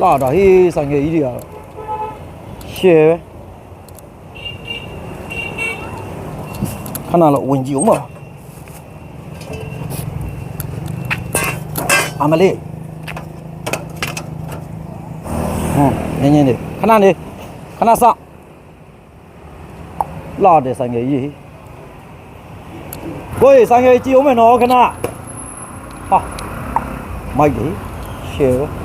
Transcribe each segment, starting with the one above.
လာတာဟေးဆိုင်ငယ်ကြီးတွေကတော့ရှယ်ပဲခဏလောက်ဝင်ကြည့်အောင်ပါအမလေးဟမ်နင်းနင်းနေခဏနေခဏစောင့်လာတယ်ဆိုင်ငယ်ကြီးကိုယ်ဆိုင်ငယ်ကြည့်အောင်မယ်နော်ခဏဟာမိုက်တယ်ရှယ်ပဲ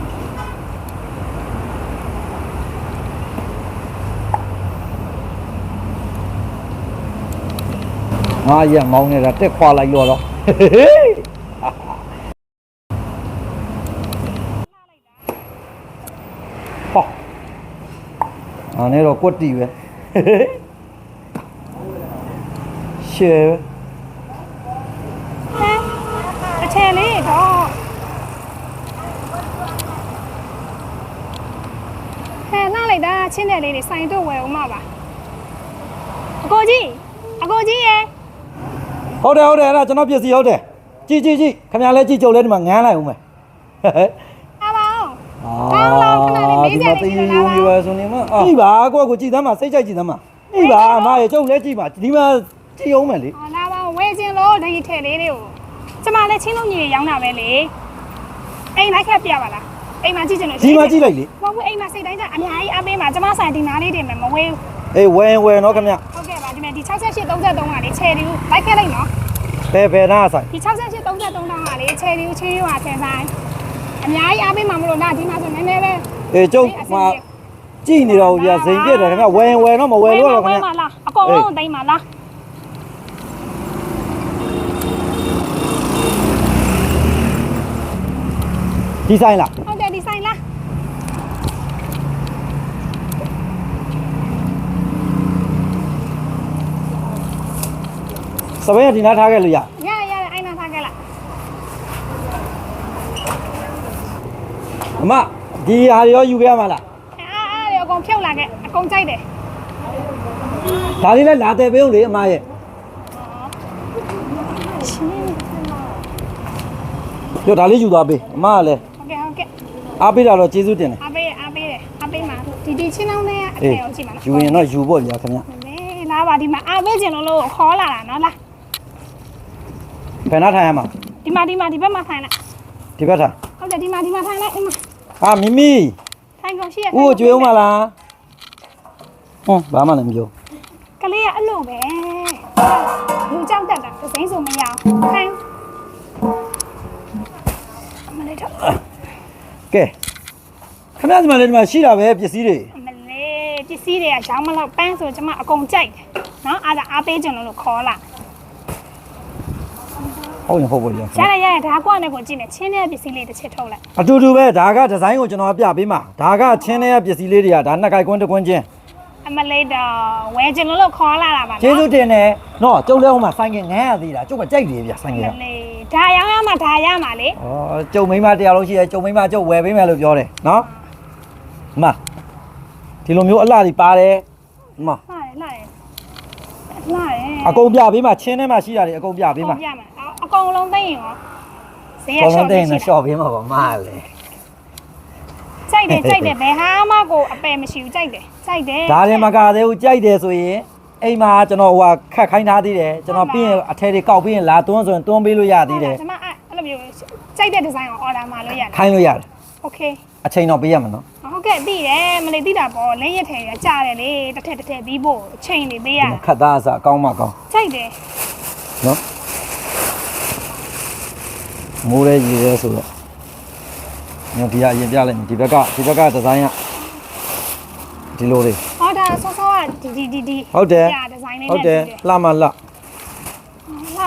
ငါရက်မောင်းနေတာတက်ခွာလိုက်တော့တော့ဟောအာနေတော့ကွတ်တီပဲရှယ်ပဲဟမ်အထယ်လေးတော့ဟဲ့လာလိုက်တာချင်းတယ်လေးတွေစိုင်တော့ဝယ်အောင်မပါအကိုကြီးအကိုကြီးရေ ဟုတ်တယ်ဟုတ်တယ်အဲ့ဒါကျွန်တော်ပြည့်စီဟုတ်တယ်ကြည့်ကြည့်ကြည့်ခင်ဗျားလည်းကြည့်ကြုံလဲဒီမှာငန်းလိုက်အောင်မယ်အားပါအောင်အာဒီမှာတည်ယူယူပဲဆိုနေမှာဒီပါကိုယ့်ကိုကြည်သမ်းမှာစိတ်ကြိုက်ကြည်သမ်းမှာဒီပါအမရဲ့ကျုပ်လည်းကြည့်ပါဒီမှာကြည့်အောင်မယ်လေဟောလာပါအောင်ဝယ်ခြင်းလို့ဒီထယ်လေးတွေကိုကျမလည်းချင်းလုံးကြီးတွေရောင်းတာပဲလေအိမ်လိုက်ခက်ပြပါလားအိမ်မှာကြည့်ချင်လို့ဒီမှာကြည့်လိုက်လေမဟုတ်ဘူးအိမ်မှာစိတ်တိုင်းကအများကြီးအပေးမှာကျမဆိုင်ဒီနားလေးတွေမှာမဝေးဘူးအေးဝယ်ရင်ဝယ်နော်ခင်ဗျဟုတ်ကဲ့ပါ ဒီမှာဒီ68 33ကလေချယ်ဒီကိုလိုက်ခဲ့လိုက်နော်ဘယ်ဘယ်နာဆိုင်ဒီ68 33တောင်းကလေချယ်ဒီကိုချင်းရွာထင်ဆိုင်အများကြီးအပေးမှာမလို့လားဒီမှာဆိုနည်းနည်းပဲအေးကျုပ်မှာကြည့်နေတော့ဗျာဇိမ်ပြည့်တယ်ခင်ဗျဝယ်ရင်ဝယ်တော့မဝယ်လို့တော့ခင်ဝဗျယ်မှာလားအကုန်လုံးတိုင်းမှာလားဒီဆိုင်လားဟုတ်တယ်ဒီဆိုင်လား စပင်းကဒီနားထားခဲ့လို့ရရရရအိုင်နာထားခဲ့လားအမဒီဟာတွေရောယူခဲ့ရမှာလားအာအာရအကုန်ဖြုတ်လာခဲ့အကုန်ကြိုက်တယ်ဒါလေးလည်းလာတယ်ပေးအောင်လေအမရဲ့ရှင်ပြောဒါလေးယူသွားပေးအမကလည်းဟုတ်ကဲ့ဟုတ်ကဲ့အားပေးတာတော့ကျေးဇူးတင်တယ်အပေးအပေးတယ်အပေးမှာဒီဒီချင်းအောင်နဲ့အအေးထည်အောင်ကြည့်မှာနော်ယူရင်တော့ယူဖို့ဗျာခင်ဗျလေလာပါဒီမှာအပေးကျင်လို့လို့ခေါ်လာတာနော်လား ဘယ်နားထိုင်ရမှာဒီမှာဒီမှာဒီဘက်မှာထိုင်လိုက်ဒီဘက်ထိုင်ဟုတ်တယ်ဒီမှာဒီမှာထိုင်လိုက်ဒီမှာအာမိမိထိုင်ကုန်ရှိရဦးကိုကြွေးဦးမလားဟွန်းဘာမှလည်းမပြောကလေးကအဲ့လိုပဲလူကြောက်တတ်တာသစိမ့်ဆိုမရအောင်ခိုင်းမလေးတော့ကဲခင်ဗျဒီမှာလည်းဒီမှာရှိတာပဲပစ္စည်းတွေမလေးပစ္စည်းတွေကရောင်းမလို့ပန်းဆိုကျမအကုန်ကြိုက်တယ်နော်အားဒါအားပေးကြလို့ခေါ်လာ ဟုတ်ရင်ဟုတ်ပါဗျာရရရရဒါကွာနဲ့ကိုကြည့်မယ်ချင်းတဲ့ပစ္စည်းလေးတစ်ချက်ထုတ်လိုက်အတူတူပဲဒါကဒီဇိုင်းကိုကျွန်တော်ပြပေးမှာဒါကချင်းတဲ့ပစ္စည်းလေးတွေကဒါနှစ်ကြိုက်ကွန်းတစ်ကွန်းချင်းအမလေးတော့ဝယ်ကြလို့ခေါ်လာတာပါကျေးဇူးတင်တယ်နော်ကျုပ်လည်းဟိုမှာဆိုင်ကငန်းရသေးတာကျုပ်ကကြိုက်တယ်ဗျဆိုင်ကမလေးဒါရောင်းရမှာဒါရမှာလေဩကျုပ်မိန်းမတရားလို့ရှိရဲကျုပ်မိန်းမကျုပ်ဝယ်ပေးမယ်လို့ပြောတယ်နော်အမဒီလိုမျိုးအလှတွေပါတယ်အမလာရလာရလာရအကုန်ပြပေးမှာချင်းထဲမှာရှိတာတွေအကုန်ပြပေးမှာပြမှာ အကုန်လုံးသိရင်ရောဈေးရ ကောင်း ရှော့ တဲ့ နေ နဲ့ ရှိ ရှော့ပေးမှာပါမလေ ကြိုက်တယ်ကြိုက်တယ်ဘယ်ဟာမှကိုအပယ်မရှိဘူးကြိုက်တယ်ကြိုက်တယ် ဒါလည်းမကသေးဘူးကြိုက်တယ်ဆိုရင်အိမ်မှာကျွန်တော်ဟိုဟာခတ်ခိုင်းထားသေးတယ်ကျွန်တော်ပြီးရင်အထဲတွေကောက်ပြီးရင်လာသွန်းဆိုရင်သွန်းပေးလို့ရသေးတယ် ကျွန်မအဲ့လိုမျိုးကြိုက်တဲ့ဒီဇိုင်းကိုအော်ဒါမှာလို့ရတယ် ခိုင်းလို့ရတယ် โอเค အချိန်တော့ပေးရမှာနော် ဟုတ်ကဲ့သိတယ်မလေးသိတာပေါ့လက်ရက်ထဲကကြားတယ်လေတစ်ထက်တစ်ထက်ပြီးဖို့အချိန်နေပေးရ ဒီမှာခတ်သားအစအကောင်းမှကောင်း ကြိုက်တယ် နော် မိုးရဲကြီးရဲဆိုတော့ညဒီကအရင်ပြလိုက်မယ်ဒီဘက်ကဒီဘက်ကဒီဇိုင်းကဒီလိုလေးဟောဒါဆောဆောကဒီဒီဒီဒီဟုတ်တယ်ဒီဇိုင်းလေးဟုတ်နဲ့တယ်လှမလှလှ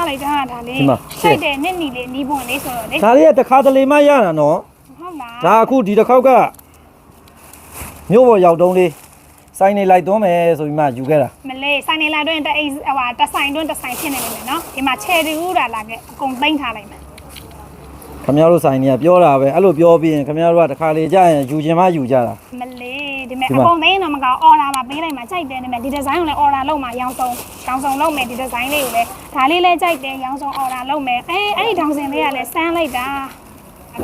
လိုက်တာဒါလေးဒီမှာကြိုက်တယ်နစ်နီလေးနီးပွန်လေးဆိုတော့လေဒါလေးကတစ်ခါတလေမှရတာနော်ဟုတ်လားဒါအခုဒီတစ်ခေါက်ကမြို့ပေါ်ရောက်တုံးလေးစိုင်းနေလိုက်သွန်းမယ်ဆိုပြီးမှယူခဲ့တာမလေးဆိုင်နေလာတော့တအိဟိုဟာတဆိုင်တွန်းတဆိုင်ဖြစ်နေလိမ့်မယ်နော်ဒီမှာချယ်တူးတာလာခဲ့အကုန်သိမ့်ထားလိုက်မယ် ခမရတို့ဆိုင်နေကပြောတာပဲအဲ့လိုပြောပြီးရင်ခမရတို့ကတစ်ခါလေကြာရင်ယူခြင်းမယူကြတာ မလေးဒီမဲ့ဒီအမှာ ကုန်သိမ်းတော့မကောအော်ဒါမှာပေးလိုက်မှာကြိုက်တယ်ဒီမဲ့ဒီဒီဇိုင်းကိုလည်းအော်ဒါလုပ်မှာရောင်းဆုံးရောင်းဆုံးလုပ်မယ်ဒီဒီဇိုင်းလေးကိုလည်းဒါလေးလည်းကြိုက်တယ်ရောင်းဆုံးအော်ဒါလုပ်မယ်အေးအဲ့ဒီဒေါင်စင်လေးကလည်းစမ်းလိုက်တာ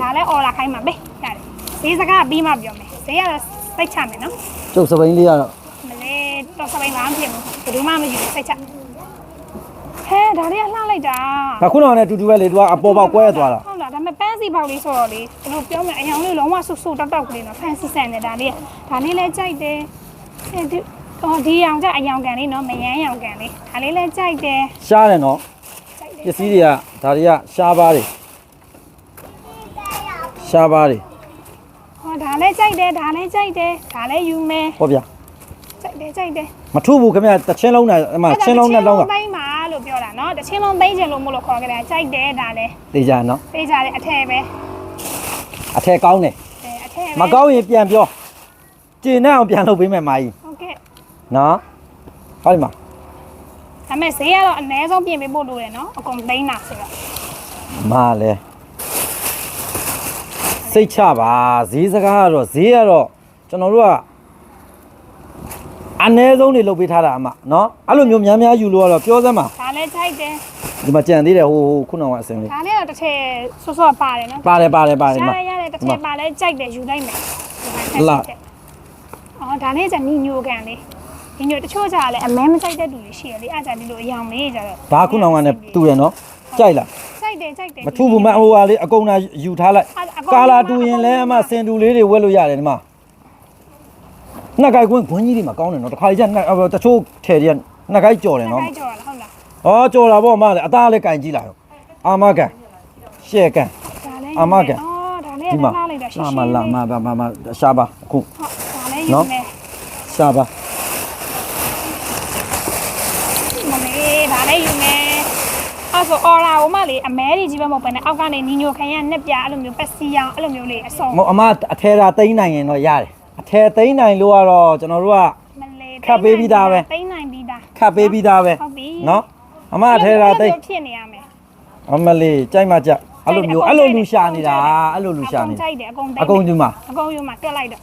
ဒါလည်းအော်ဒါခိုင်းမှာပဲရတယ်ဈေးစကားပြီးမှပြောမယ်ဈေးကတော့စိတ်ချမယ်နော်ကျုပ်စပိန်လေးကတော့မလေးတော့စပိန်လာမဖြစ်ဘူးဘယ်သူမှမယူဘူးစိတ်ချဟဲဒါလေးကလှလိုက်တာ ဒါခုနကလည်းအတူတူပဲလေသူကအပေါ်ပေါက်ကွဲသွားတာ ဟုတ်လားဒါပေမဲ့ပန်း စီပေါက်လေးဆိုတော့လေဘယ်လိုပြောမလဲအယောင်လေးလုံးဝဆူဆူတောက်တောက်ကလေးနော်ဖန်စီဆန်နေဒါလေးဒါလေးလည်းကြိုက်တယ်အဲဒီဟောဒီအောင်ကြအယောင်ကန်လေးနော်မယန်းယောင်ကန်လေးဒါလေးလည်းကြိုက်တယ်ရှားတယ်နော်ကြိုက်တယ်ပစ္စည်းတွေကဒါတွေကရှားပါတယ်ရှားပါတယ်ဟောဒါလည်းကြိုက်တယ်ဒါလည်းကြိုက်တယ်ဒါလည်းယူမယ်ဟောဗျာကြိုက်တယ်ကြိုက်တယ်မထုဘူးခင်ဗျတစ်ချင်းလုံးနဲ့အမချင်းလုံးနဲ့လုံးကသိမ်းပါလို့ပြောတာ နော်တစ်ချင်းလုံးသိမ်းချင်လို့မို့လို့ခေါ်ကြတယ်ကြိုက်တယ်ဒါလည်းတေးကြနော်သိကြတယ်အထည်ပဲအထက်ကောင်းတယ်အဲအထည်ပဲမကောင်းရင်ပြန်ပြောကျင်နဲ့အောင်ပြန်လုပ်ပေးမယ်မာကြီးဟုတ်ကဲ့နော်ဟောဒီမှာဒါပေမဲ့ဈေးကတော့အနည်းဆုံးပြင်ပေးဖို့လိုတယ်နော်အကုန်သိမ်းတာဆိုတော့မာလဲစိတ်ချပါဈေးစကားကတော့ဈေးကတော့ကျွန်တော်တို့က အနည်းဆုံးနေလုပ်ပေးထားတာအမနော်အဲ့လိုမျိုးများများယူလို့ကတော့ပြောစမ်းပါဒါလည်းကြိုက်တယ်ဒီမှာကြံသေးတယ်ဟိုဟိုခုနကအစင်လေးဒါလည်းတော့တစ်ထည်ဆော့ဆော့ပါတယ်နော်ပါတယ်ပါတယ်ပါတယ်ဒီမှာရတယ်ရတယ်တစ်ထည်ပါလဲကြိုက်တယ်ယူလိုက်မယ်ဟုတ်လားအော်ဒါလေးじゃနီညိုကန်လေးညီညိုတချို့ကြလည်းအမဲမကြိုက်တဲ့လူတွေရှိရလေအဲ့ဒါဒီလိုအယောင်လေးကြတော့ဒါခုနကနဲ့တူတယ်နော်ကြိုက်လားကြိုက်တယ်ကြိုက်တယ်မထူဘူးမဟိုဟာလေးအကုန်လာယူထားလိုက်အကုန်ကာလာတူရင်လည်းအမစင်တူလေးတွေဝက်လို့ရတယ်ဒီမှာ နှစ်ကိုက်ကွင်းခွင်းကြီးတွေမှာကောင်းတယ်နော်တစ်ခါကြီးကနှစ်အော်တချို့ထဲတွေကနှစ်ကိုက်ကြော်တယ်နော်ကြိုက်ကြော်လားဟုတ်လား။ဩကြော်တာပေါ့အမလည်းအသားလည်းကင်ကြည့်လာရော။အာမကန်ရှဲကန်ဒါလည်းအာမကန်အော်ဒါလေးဒီကမှာလှလိုက်တာရှင်းလာရှင်းမလာမပါမမရှာပါအခုဟုတ်ဒါလည်းယူမယ်ရှာပါမလေးဒါလည်းယူမယ်အဲ့ဆိုအော်ရာကိုမှလေအမဲကြီးကြီးပဲမဟုတ်ဘဲနဲ့အောက်ကနေနီညိုခံရနှစ်ပြအဲ့လိုမျိုးပက်စီအောင်အဲ့လိုမျိုးလေးအစုံမဟုတ်အမအထဲသာတိမ့်နိုင်ရင်တော့ရတယ်။ အထဲတိမ့်နိုင်လို့ကတော့ကျွန်တော်တို့က မလေး ခတ်ပေးပြီးသားပဲ သိမ့်နိုင်ပြီးသား ခတ်ပေးပြီးသားပဲ ဟုတ်ပြီ နော်။အမအထဲသာတိမ့် ဖြစ်နေရမယ် အမလေးကြိုက်မှကြအဲ့လိုမျိုးအဲ့လိုလူရှာနေတာအဲ့လိုလူရှာနေ အကုန်ကြိုက်တယ်အကုန်သိမ့် အကုန်ဒီမှာ အကုန်ယူမှာတွက်လိုက်တော့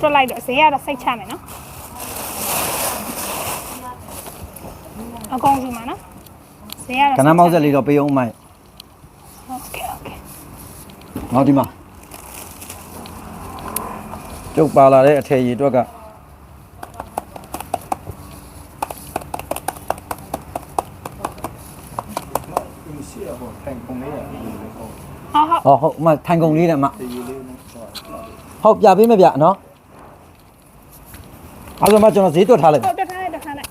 တွက်လိုက်တော့ဈေးကတော့စိတ်ချမယ်နော်အကုန်ယူမှာနော်ဈေးကတော့ ကနမောက်ဆက်လေးတော့ပေးအောင်မိုက် โอเคโอเค ။နောက်ဒီမှာ ကျုပ်ပါလာတဲ့အထည်ရည်အတွက်ကဟုတ်ဟုတ်ဟောဟုတ်အမထိုင်ကုန်လေးနဲ့အမဟုတ်ပြပေးမယ်ဗျနော်အဲ့ဒါမှကျွန်တော်ဈေးတွက်ထားလိုက်ဟုတ်တက်ထားလိုက်တက်ထားလိုက်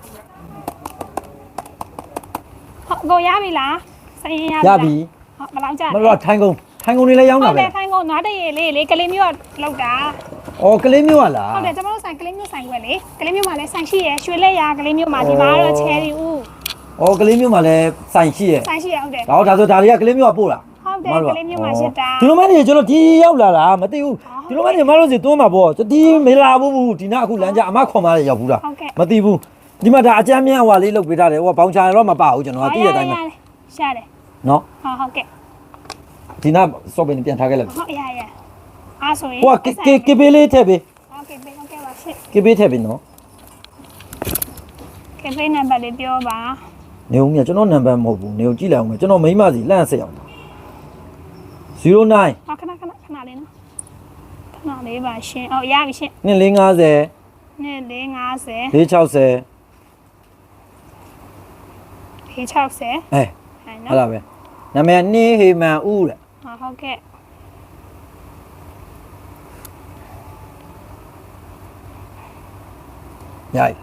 ဟုတ်ကိုရပြီလားစရင်ရရပြီဟုတ်ဘယ်လောက်ကြာမလို့ထိုင်ကုန်ထိုင်ကုန်လေးလည်းရောင်းဟုတာတ်ပဲတယ်ခိုင်းကုန်နွားတရေလေးလေကလေးမျိုးကလောက်တာ အော်ကလေးမျိုးကလားဟုတ်တယ်ကျွန်တော်တို့ဆိုင်ကလေးမျိုးဆိုင်ခွဲလေကလေးမျိုးမှာလည်းဆိုင်ရှိရယ်ရွှေလက်ရကလေးမျိုးမှာဒီမှာကတော့ချယ်ရီဦးအော်ကလေးမျိုးမှလည်းစိုင်ရှိရဲ့ဆိုင်ရှိရဟုတ်တယ်ဒါတော့ဒါဆိုဒါတွေကကလေးမျိုးကပို့တာဟုတ်တယ်ကလေးမျိုးမှာရစ်တာဒီလိုမှနေကျွန်တော်ဒီရောက်လာတာမသိဘူးဒီလိုမှနေမလို့စီတွန်းမှာပေါ့ဒီမလာဘူးဒီနာအခုလမ်းကြအမခွန်မလေးရောက်ဘူးလားဟုတ်ကဲ့မသိဘူးဒီမှာဒါအကြမ်းမြန်းဟွာလေးလုတ်ပေးထားတယ်ဟိုဘောင်ချာတော့မပါဘူးကျွန်တော်ကသိတဲ့အတိုင်းပဲရတယ်နော်ဟုတ်ဟုတ်ကဲ့ဒီနာစော့ပင်ပြန်ထားခဲ့လိုက်ဟုတ်ရရ အားဆိုရင်ဟိုကကေကေပေးလေးထည့်ပေးဟုတ်ကဲ့ပေးဟုတ်ကဲ့ပါရှင့်ကေပေးထည့်ပေးနော်ကဲပေးနံပါတ်လေးပြောပါနေဦးမြကျွန်တော်နံပါတ်မဟုတ်ဘူးနေဦးကြည့်လိုက်အောင်မယ်ကျွန်တော်မိမစီလန့်ဆက်အောင်09ဟောခဏခဏခဏလေးနော်ခဏလေးပါရှင်ဟုတ်ရပြီရှင်2450နေ့လေး50 460ဖေး60အဲဟဲ့ဟုတ်နော်လားပဲနာမည်ကနှင်းဟေမန်ဦးတဲ့ဟုတ်ဟုတ်ကဲ့ ညိုက်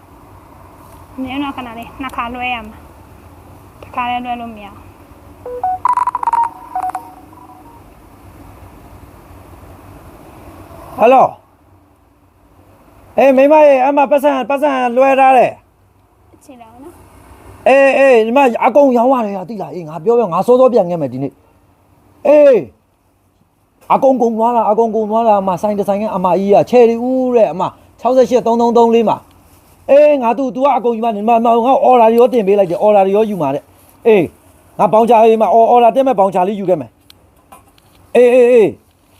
နင်းတော့ခဏလေးနှစ်ခါလွှဲရမှာတစ်ခါလေးလွှဲလို့မရအောင်ဟယ်လိုအေးမိမရေအမပတ်စံပတ်စံလွှဲထားတယ်ကြည့်လိုက်နော်အေးအေးဒီမှာအကုန်ရောင်းရတယ်ဟာတိလားအေးငါပြောပြောငါစောစောပြန်ခဲ့မယ်ဒီနေ့အေးအကုန်ကုန်သွားလားအကုန်ကုန်သွားလားအမဆိုင်တဆိုင်ကအမကြီးကချယ်ရီဦးတဲ့အမ68 3334လေးမှာ အေးငါ तू तू ကအကုန်ယူမှာနေမှာငါအော်ဒါတွေရောတင်ပေးလိုက်တယ်အော်ဒါတွေရောယူမှာတဲ့အေးငါဘောင်ချာအေးမှာအော်အော်ဒါတက်မဲ့ဘောင်ချာလေးယူခဲ့မယ်အေးအေးအေး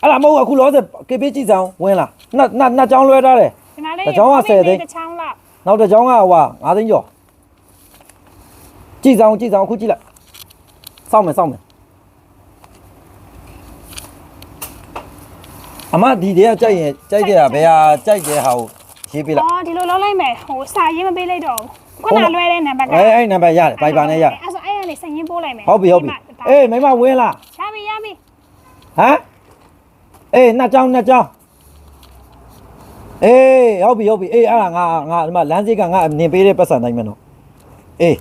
အဲ့ဒါမဟုတ်အခုလောဆယ်ကေပေးကြည့်စမ်းဝင်လာနှစ်နှစ်နှစ်ချောင်းလွှဲထားတယ် ဒီမှာလေးတစ်ချောင်းက10သိန်း တစ်ချောင်းလောက်နောက်တစ်ချောင်းကဟို9သိန်းကျော်ကြည့်စမ်းကြည့်စမ်းအခုကြည့်လိုက်စောင့်မယ်စောင့်မယ်အမဒီတည်းကကြိုက်ရင်ကြိုက်တဲ့ဟာဘယ်ဟာကြိုက်တဲ့ဟာကို ရေးပေးလိုက်အော်ဒီလိုလုံးလိုက်မယ်ဟိုစာရင်းမပေးလိုက်တော့ဘူးခုနလွဲတဲ့နံပါတ်ကအဲအဲ့နံပါတ်ရတယ်ပိုက်ပါနဲ့ရတယ်အဲ့ဆိုအဲ့ကနေစာရင်းပို့လိုက်မယ်ဟုတ်ပြီဟုတ်ပြီအေးမိမဝင်းလားရပြီရပြီဟမ်အေးနှစ်ကြောင်းနှစ်ကြောင်းအေးဟုတ်ပြီဟုတ်ပြီအေးအဲ့ဒါငါငါဒီမှာလမ်းစိတ်ကငါနင်ပေးတဲ့ပတ်စံတိုင်းမယ်နော်အေး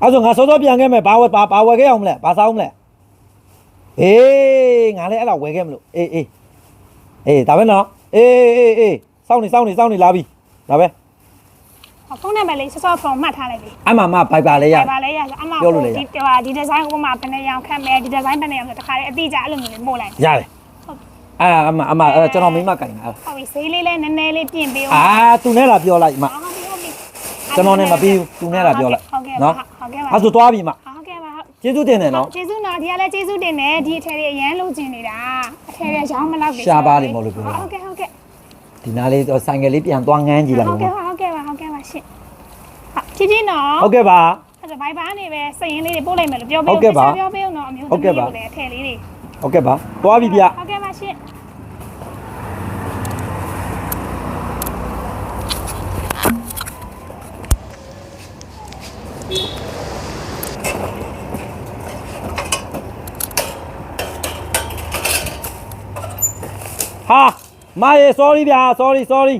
အဲ့ဆိုငါစောစောပြန်ခဲ့မယ်ဘာဝယ်ဘာဘာဝယ်ခဲ့အောင်မလဲဘာစားအောင်မလဲအေးငါလည်းအဲ့ဒါဝယ်ခဲ့မလို့အေးအေးအေးဒါပဲနော်အေးအေးအေး စောင့်နေစောင့်နေစောင့်နေလာပြီဒါပဲဖုန်းနံပါတ်လေးစောစောဖုန်းမှတ်ထားလိုက်ပြီအမမဘိုက်ပါလေးရပါလေရအမပြောလို့လေရဒီဟိုဒီဒီဇိုင်းဥပမာဘယ်နှရောင်ခတ်မယ်ဒီဒီဇိုင်းဘယ်နှရောင်ဆိုတခါလေအတိအကျအဲ့လိုမျိုးလေးပို့လိုက်ရတယ်အာအမအမအဲ့ဒါကျွန်တော်မိမကင်တာအဲ့ဒါဟုတ်ပြီဈေးလေးလည်းနည်းနည်းလေးပြင်ပေးအောင်အာသူနဲ့လာပြောလိုက်အမ ဟုတ်ပြီဟုတ်ပြီကျွန်တော်နဲ့မပြီးဘူးသူနဲ့လာပြောလိုက်ဟုတ်ကဲ့နော်ဟုတ်ကဲ့ပါအဲ့ဆိုသွားပြီမဟုတ်ကဲ့ပါဟုတ် ကျေးဇူးတင်တယ်နော် ကျေးဇူးနော်ဒီကလည်းကျေးဇူးတင်တယ်ဒီအထည်တွေအရန်လုံးကျင်နေတာအထည်တွေရောင်းမလောက်ပြီရှားပါလိမ့်မို့လို့ပြောတာ ဟုတ်ကဲ့ဟုတ်ကဲ့ ဒီနားလေးတော့ဆိုင်ကယ်လေးပြန်သွားငန်းကြည့်လိုက်ဟုတ်ဦးကဲ့ပါဟုတ်ကဲ့ပါဟုတ်ကဲ့ပါရှင့်ဟုတ်ကြည့်ကြည့်နော်ဟုတ်ကဲ့ပါအဲ့ဒါဘိုင်ဘာနေပဲစရင်လေးတွေပို့လိုက်မယ်လို့ပြောပေးဟုတ်ကဲ့ပါပြောပေးအောင်နော်အမျိုးဟုတ်ကဲ့ပါသမီးတို့လည်းအထည်လေးတွေဟုတ်ကဲ့ပါသွားပြီဗျဟုတ်ကဲ့ပါရှင့်ဟာ မရေ sorry ဗျာ sorry sorry